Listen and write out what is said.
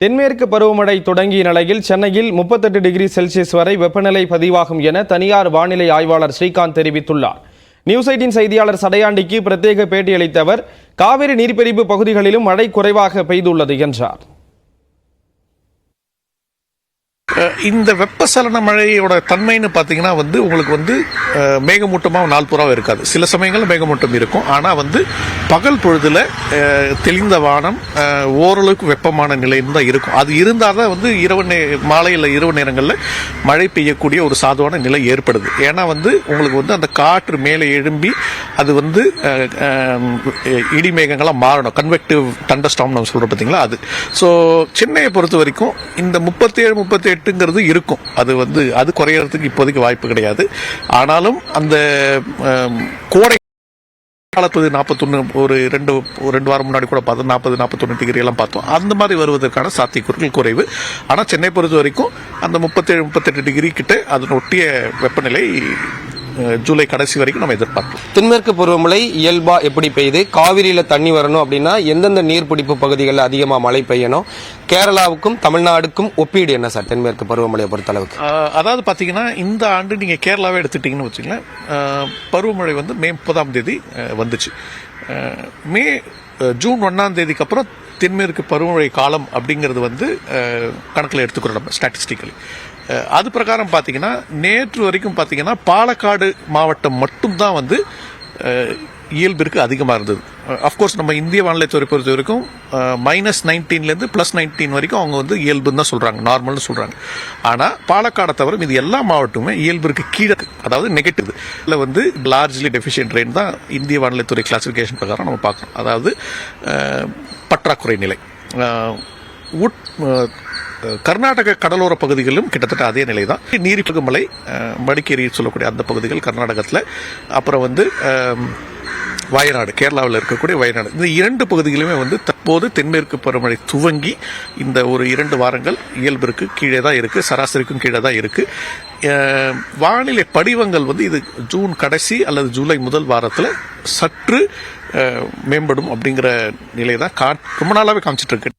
தென்மேற்கு பருவமழை தொடங்கிய நிலையில் சென்னையில் முப்பத்தெட்டு டிகிரி செல்சியஸ் வரை வெப்பநிலை பதிவாகும் என தனியார் வானிலை ஆய்வாளர் ஸ்ரீகாந்த் தெரிவித்துள்ளார். நியூஸ் எயிட்டின் செய்தியாளர் சடையாண்டிக்கு பிரத்யேக பேட்டியளித்த அவர் காவிரி நீர்பிரிப்பு பகுதிகளிலும் மழை குறைவாக பெய்துள்ளது என்றார். இந்த வெப்பசலன மழையோட தன்மைன்னு பார்த்தீங்கன்னா வந்து உங்களுக்கு வந்து மேகமூட்டமாக நாள் பூராவும் இருக்காது. சில சமயங்களில் மேகமூட்டம் இருக்கும். ஆனால் வந்து பகல் பொழுதில் தெளிந்த வானம் ஓரளவுக்கு வெப்பமான நிலையில் தான் இருக்கும். அது இருந்தால் தான் வந்து இரவு நே மாலையில் இரவு நேரங்களில் மழை பெய்யக்கூடிய ஒரு சாதுவான நிலை ஏற்படுது. ஏன்னா வந்து உங்களுக்கு வந்து அந்த காற்று மேலே எழும்பி அது வந்து இடி மேகங்களாக மாறணும். கன்வெக்டிவ் டண்டஸ்டாம் நம்ம சொல்கிறோம் பார்த்தீங்களா அது. ஸோ சென்னையை பொறுத்த வரைக்கும் இந்த முப்பத்தேழு முப்பத்தி எட்டுங்கிறது இருக்கும். அது வந்து அது குறையறதுக்கு இப்போதைக்கு வாய்ப்பு கிடையாது. ஆனாலும் அந்த கோடை காலத்து நாற்பத்தொன்று ஒரு ரெண்டு ரெண்டு வாரம் முன்னாடி கூட பார்த்தோம். நாற்பது நாற்பத்தொன்று டிகிரி எல்லாம் பார்த்தோம். அந்த மாதிரி வருவதற்கான சாத்தியக்கூறுகள் குறைவு. ஆனால் சென்னை பொறுத்த வரைக்கும் அந்த முப்பத்தேழு முப்பத்தெட்டு டிகிரி கிட்ட அதன் ஒட்டிய வெப்பநிலை ஜூலை கடைசி வரைக்கும் நம்ம எதிர்பார்க்கலாம். தென்மேற்கு பருவமழை இயல்பா எப்படி பெய்யுது? காவிரியில தண்ணி வரணும் அப்படின்னா எந்தெந்த நீர்பிடிப்பு பகுதிகளில் அதிகமா மழை பெய்யணும்? கேரளாவுக்கும் தமிழ்நாடுக்கும் ஒப்பீடு என்ன சார் தென்மேற்கு பருவமழையை பொறுத்தளவுக்கு? அதாவது பார்த்தீங்கன்னா இந்த ஆண்டு நீங்கள் கேரளாவே எடுத்துட்டீங்கன்னு வச்சுங்களேன் பருவமழை வந்து மே முப்பதாம் தேதி வந்துச்சு. மே ஜூன் ஒன்றாம் தேதிக்கு அப்புறம் தென்மேற்கு பருவமழை காலம் அப்படிங்கிறது வந்து கணக்கில் எடுத்துக்கிறோம் நம்ம ஸ்டாட்டிஸ்டிக்கலி அது பிரகாரம் பார்த்தீங்கன்னா நேற்று வரைக்கும் பார்த்தீங்கன்னா பாலக்காடு மாவட்டம் மட்டும்தான் வந்து இயல்பிற்கு அதிகமாக இருந்தது. அஃப்கோர்ஸ் நம்ம இந்திய வானிலைத்துறை பொறுத்த வரைக்கும் மைனஸ் நைன்டீன்லேருந்து ப்ளஸ் நைன்டீன் வரைக்கும் அவங்க வந்து இயல்புன்னு தான் சொல்கிறாங்க நார்மல்னு சொல்கிறாங்க ஆனால் பாலக்காடை தவிர இது எல்லா மாவட்டமுமே இயல்பிற்கு கீழே அதாவது நெகட்டிவ் இதில் வந்து லார்ஜ்லி டெஃபிஷியன்ட் ரெயின் தான் இந்திய வானிலைத்துறை கிளாசிஃபிகேஷன் பிரகாரம் நம்ம பார்க்கணும் அதாவது பற்றாக்குறை நிலை. உட் கர்நாடக கடலோர பகுதிகளிலும் கிட்டத்தட்ட அதே நிலை தான். நீரிப்பகுமலை மடிக்கேரி சொல்லக்கூடிய அந்த பகுதிகள் கர்நாடகத்தில். அப்புறம் வந்து வயநாடு கேரளாவில் இருக்கக்கூடிய வயநாடு. இந்த இரண்டு பகுதிகளுமே வந்து தற்போது தென்மேற்கு பருவமழை துவங்கி இந்த ஒரு இரண்டு வாரங்கள் இயல்பிற்கு கீழே தான் இருக்குது சராசரிக்கும் கீழே தான் இருக்குது வானிலை படிவங்கள் வந்து இது ஜூன் கடைசி அல்லது ஜூலை முதல் வாரத்தில் சற்று மேம்படும் அப்படிங்கிற நிலை தான் கா ரொம்ப நாளாகவே காமிச்சிட்டு இருக்கு.